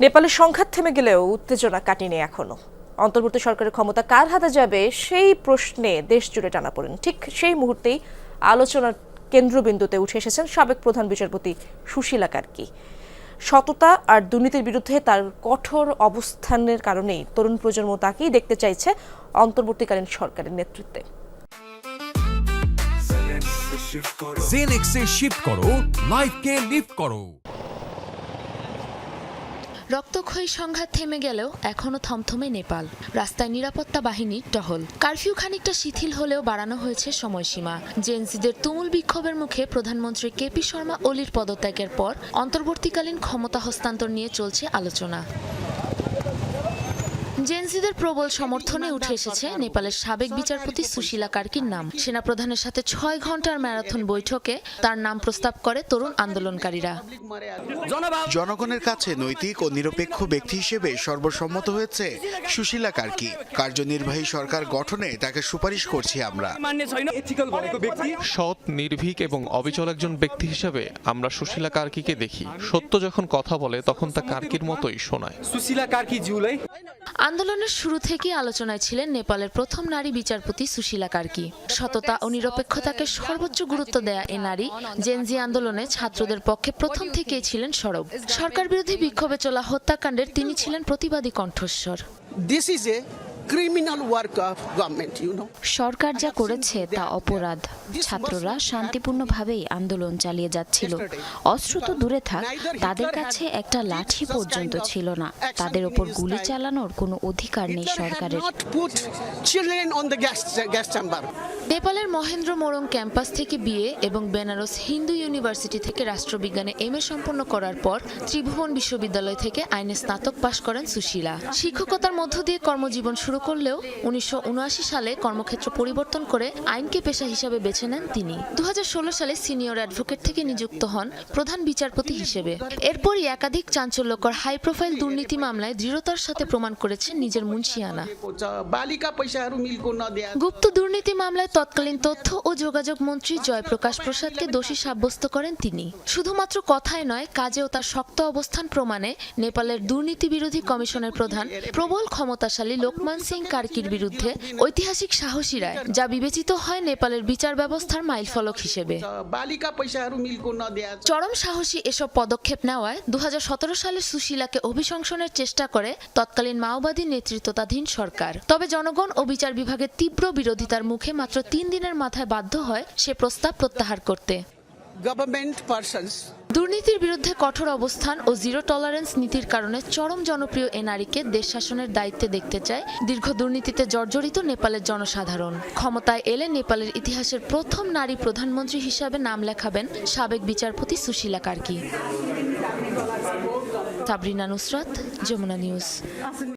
নেপালের সংঘাত থেমে গেলেও উত্তেজনা কাটেনি এখনও। অন্তর্বর্তী সরকারের ক্ষমতা কার হাতে যাবে, সেই প্রশ্নে দেশ জুড়ে টানাপড়েন। ঠিক সেই মুহূর্তেই আলোচনার কেন্দ্রবিন্দুতে উঠে এসেছেন সাবেক প্রধান বিচারপতি সুশীলা কার্কি। সততা আর দুর্নীতির বিরুদ্ধে তার কঠোর অবস্থানের কারণেই তরুণ প্রজন্ম তাকেই দেখতে চাইছে অন্তর্বর্তীকালীন সরকারের নেতৃত্বে। রক্তক্ষয়ী সংঘাত থেমে গেলেও এখনও থমথমে নেপাল। রাস্তায় নিরাপত্তা বাহিনীর টহল। কারফিউ খানিকটা শিথিল হলেও বাড়ানো হয়েছে সময়সীমা। জেএনসিদের তুমুল বিক্ষোভের মুখে প্রধানমন্ত্রী কেপি শর্মা ওলির পদত্যাগের পর অন্তর্বর্তীকালীন ক্ষমতা হস্তান্তর নিয়ে চলছে আলোচনা। জেনসিদের প্রবল সমর্থনে উঠে এসেছে নেপালের সাবেক বিচারপতি সুশীলা কার্কির নাম। সেনা প্রধানের সাথে ছয় ঘণ্টার ম্যারাথন বৈঠকে তার নাম প্রস্তাব করে তরুণ আন্দোলনকারীরা। জনগণের কাছে নৈতিক ও নিরপেক্ষ ব্যক্তি হিসেবে সর্বসম্মত হয়েছে সুশীলা কার্কি। কার্যনির্বাহী সরকার গঠনে তাকে সুপারিশ করছি আমরা। সৎ নির্ভীক এবং অবিচল একজন ব্যক্তি হিসেবে আমরা সুশীলা কার্কিকে দেখি। সত্য যখন কথা বলে তখন তা কার্কির মতোই শোনায়। সুশীলা কার্কি জুলাই। আন্দোলনের শুরু থেকেই আলোচনায় ছিলেন নেপালের প্রথম নারী বিচারপতি সুশীলা কার্কি। সততা ও নিরপেক্ষতাকে সর্বোচ্চ গুরুত্ব দেয়া এ নারী জেনজি আন্দোলনে ছাত্রদের পক্ষে প্রথম থেকেই ছিলেন সরব। সরকার বিরোধী বিক্ষোভে চলা হত্যাকাণ্ডের তিনি ছিলেন প্রতিবাদী কণ্ঠস্বর। দিস ইজ a সরকার যা করেছে তা অপরাধ। ছাত্ররা শান্তিপূর্ণভাবেই আন্দোলন চালিয়ে যাচ্ছিল। অস্ত্র তো দূরে থাক তাদের কাছে একটা লাঠি পর্যন্ত ছিল না। তাদের ওপর গুলি চালানোর কোনো অধিকার নেই সরকারের। নেপালের মহেন্দ্র মোরং ক্যাম্পাস থেকে বিএ এবং বেনারস হিন্দু ইউনিভার্সিটি থেকে রাষ্ট্রবিজ্ঞানে এম এ সম্পন্ন করার পর ত্রিভুবন বিশ্ববিদ্যালয় থেকে আইনে স্নাতক পাশ করেন সুশীলা। শিক্ষকতার মধ্য দিয়ে কর্মজীবন শুরু শুরু করলেও উনিশশো উনআশি সালে কর্মক্ষেত্র পরিবর্তন করে আইনকে পেশা হিসাবে বেছে নেন তিনি। দু হাজার ষোলো সালে সিনিয়র অ্যাডভোকেট থেকে নিযুক্ত হন প্রধান বিচারপতি হিসেবে। এরপরই একাধিক চাঞ্চল্যকর হাই প্রোফাইল দুর্নীতি মামলায় দৃঢ়তার সাথে প্রমাণ করেছেন নিজের মুন্সিয়ানা। গুপ্ত দুর্নীতি মামলায় তৎকালীন তথ্য ও যোগাযোগ মন্ত্রী জয়প্রকাশ প্রসাদকে দোষী সাব্যস্ত করেন তিনি। শুধুমাত্র কথায় নয়, কাজেও তার শক্ত অবস্থান প্রমাণে নেপালের দুর্নীতি বিরোধী কমিশনের প্রধান প্রবল ক্ষমতাশালী লোকমান সিং কার্কির বিরুদ্ধে ঐতিহাসিক সাহসী রায় যা বিবেচিত হয় নেপালের বিচার ব্যবস্থার মাইলফলক হিসেবে। চরম সাহসী এসব পদক্ষেপ নেওয়ায় দু হাজার সতেরো সালে সুশীলাকে অভিশংসনের চেষ্টা করে তৎকালীন মাওবাদী নেতৃত্বাধীন সরকার। তবে জনগণ ও বিচার বিভাগের তীব্র বিরোধিতার মুখে মাত্র তিন দিনের মাথায় বাধ্য হয় সে প্রস্তাব প্রত্যাহার করতে। গভর্নমেন্ট পার্সনস দুর্নীতির বিরুদ্ধে কঠোর অবস্থান ও জিরো টলারেন্স নীতির কারণে চরম জনপ্রিয় এ নারীকে দেশ শাসনের দায়িত্বে দেখতে চায় দীর্ঘ দুর্নীতিতে জর্জরিত নেপালের জনসাধারণ। ক্ষমতায় এলে নেপালের ইতিহাসের প্রথম নারী প্রধানমন্ত্রী হিসাবে নাম লেখাবেন সাবেক বিচারপতি সুশীলা কার্কি। সাবরিনা নুসরাত, যমুনা নিউজ।